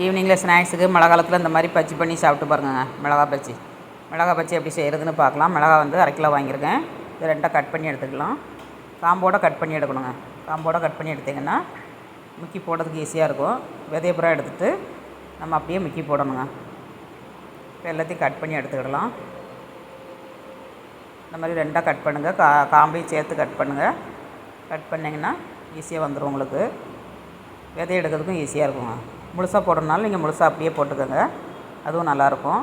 ஈவினிங்கில் ஸ்நாக்ஸுக்கு மழை காலத்தில் இந்த மாதிரி பச்சி பண்ணி சாப்பிட்டு பாருங்க மிளகா பச்சி மிளகா பச்சி எப்படி செய்கிறதுன்னு பார்க்கலாம். மிளகா வந்து அரை கிலோ வாங்கியிருக்கேன். இது ரெண்டாக கட் பண்ணி எடுத்துக்கலாம். காம்போட கட் பண்ணி எடுக்கணுங்க. காம்போட கட் பண்ணி எடுத்திங்கன்னா முக்கி போடுறதுக்கு ஈஸியாக இருக்கும். விதையப்புறம் எடுத்துகிட்டு நம்ம அப்படியே முக்கி போடணுங்க. இப்போ எல்லாத்தையும் கட் பண்ணி எடுத்துக்கிடலாம். இந்த மாதிரி ரெண்டாக கட் பண்ணுங்கள் கா காம்பையும் சேர்த்து கட் பண்ணுங்கள் கட் பண்ணிங்கன்னா ஈஸியாக வந்துடும் உங்களுக்கு. விதை எடுக்கிறதுக்கும் ஈஸியாக இருக்குங்க. முழுசாக போடுறதுனால நீங்கள் முழுசாக அப்படியே போட்டுக்கோங்க. அதுவும் நல்லாயிருக்கும்.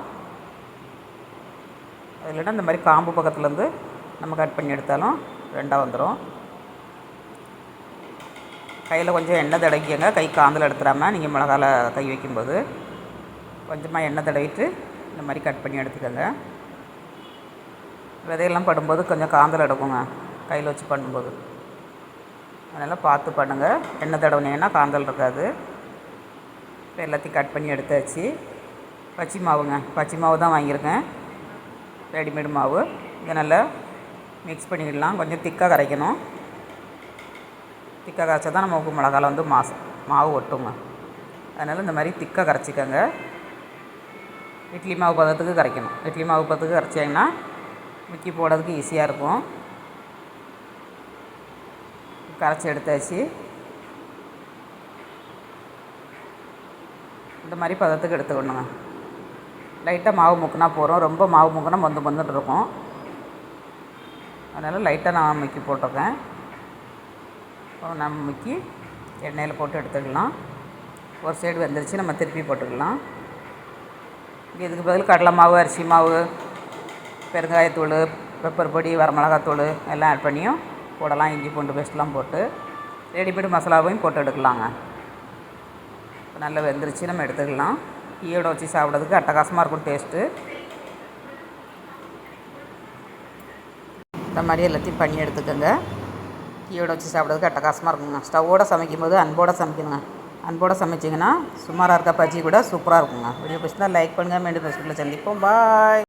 அது இல்லைன்னா இந்த மாதிரி காம்பு பக்கத்துலேருந்து நம்ம கட் பண்ணி எடுத்தாலும் ரெண்டாக வந்துடும் கையில் கொஞ்சம் எண்ணெய் தடவிக்கங்க. கை காந்தில் எடுத்துடாமல் நீங்கள் மிளகால கை வைக்கும்போது கொஞ்சமாக எண்ணெய் தடவிட்டு இந்த மாதிரி கட் பண்ணி எடுத்துக்கோங்க. விதையெல்லாம் படும்போது கொஞ்சம் காந்தல் எடுக்குங்க. கையில் வச்சு பண்ணும்போது. அதனால் பார்த்து பண்ணுங்கள் எண்ணெய் தடவுனீங்கன்னா காந்தல் இருக்காது. இப்போ எல்லாத்தையும் கட் பண்ணி எடுத்தாச்சு. பச்சை மாவுங்க. பச்சை மாவு தான் வாங்கியிருக்கேன். ரெடிமேடு மாவு. இதை நல்லா மிக்ஸ் பண்ணிக்கிடலாம் கொஞ்சம் திக்காக கரைக்கணும். திக்காக கரைச்சா தான் நமக்கு உப்பு மிளகால வந்து மாசு மாவு ஒட்டுங்க. அதனால் இந்த மாதிரி திக்காக கரைச்சிக்கோங்க. இட்லி மாவு பதத்துக்கு கரைக்கணும். இட்லி மாவு பதத்துக்கு கரைச்சிங்கன்னா முக்கி போடுறதுக்கு ஈஸியாக இருக்கும். கரைச்சி எடுத்தாச்சு. இந்த மாதிரி பதத்துக்கு எடுத்துக்கணுங்க லைட்டாக மாவு முக்கினா போகிறோம் ரொம்ப மாவு முக்கினா மொந்து மொந்துட்டு இருக்கும். அதனால் லைட்டாக நான் முக்கி போட்டிருக்கேன். அப்புறம் நம்ம முக்கி எண்ணெயில் போட்டு எடுத்துக்கலாம். ஒரு சைடு வந்துருச்சு நம்ம திருப்பி போட்டுக்கலாம். இதுக்கு பதில் கடலை மாவு அரிசி மாவு பெருங்காயத்தூள் பெப்பர் பொடி வரமிளகாத்தூள் எல்லாம் ஆட் பண்ணியும் போடலாம். இஞ்சி பூண்டு பேஸ்ட்லாம் போட்டு ரெடிமேடு மசாலாவையும் போட்டு எடுக்கலாங்க. நல்லா வெந்துருச்சு. நம்ம எடுத்துக்கலாம். ஈயோட வச்சு சாப்பிட்றதுக்கு அட்டகாசமாக இருக்கும் டேஸ்ட்டு இந்த மாதிரி எல்லாத்தையும் பண்ணி எடுத்துக்கோங்க. ஈயோட வச்சு சாப்பிட்றதுக்கு அட்டகாசமாக இருக்குங்க. ஸ்டவ்வோடு சமைக்கும்போது அன்போடு சமைக்கணுங்க. அன்போட சமைச்சிங்கன்னா சுமாராக இருக்க பஜ்ஜி கூட சூப்பராக இருக்குங்க. வீடியோ பிடிச்சிருந்தா லைக் பண்ணுங்கள் மீண்டும் ஃபஸ்ட்டில் சந்திப்போம். பாய்